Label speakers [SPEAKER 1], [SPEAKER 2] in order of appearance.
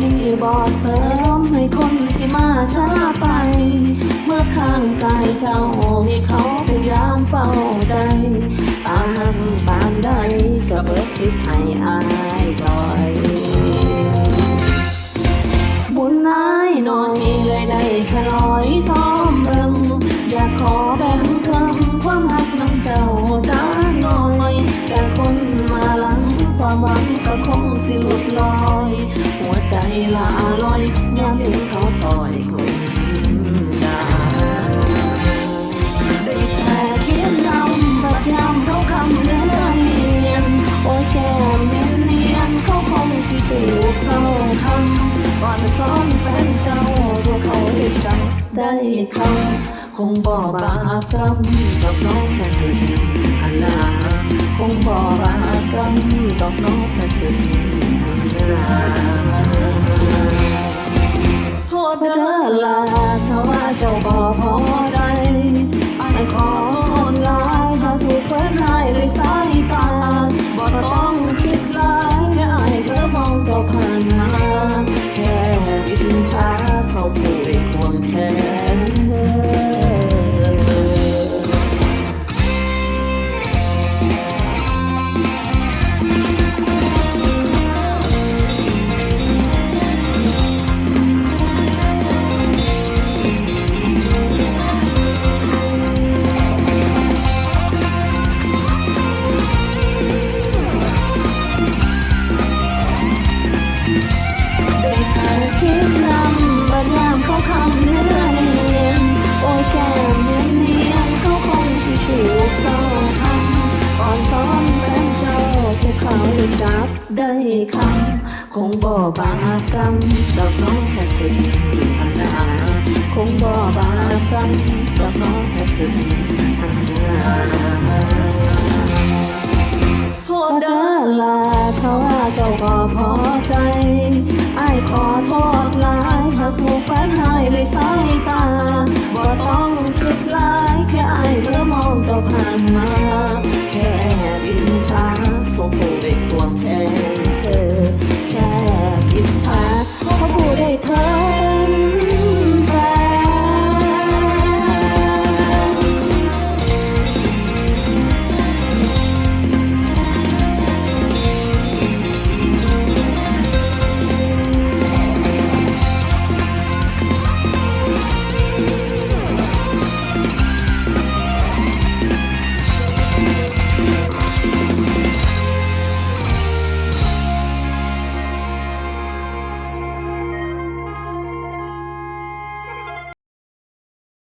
[SPEAKER 1] มีบอดเสริมให้คนที่มาช้าไป เมื่อข้างกายเจ้ามีเขาเป็นยามเฝ้าใจ ตามนั้นตามใดก็เบิดสิให้อายซอ ความหวังก็คงสิหลุดลอย หัวใจละลอยยามเห็นเขาต่อยคนดาได้แต่เขียนนำบัดยามเขาคำเนียนโอ้ยแก้มเนียนเนียนเขาคงสิถูกเศร้าคำก่อนซ้อนแฟนเจ้าตัวเขาได้จังได้คำคงบ่บาปกรรมกับน้องแค่ถึงอันนาคงบ่ บาปกรรมกับน้นนาโทษเด้อลาถ้าว่าเจ้าบ่พอใจ ได้คำคงบ่บาปกรรมดอกน้องแค่ถึงอันดาคงบ่บาปกรรมดอกน้องแค่ถึงอันดาโทษเด้อลาเขาว่าเจ้าก็พอ Thơ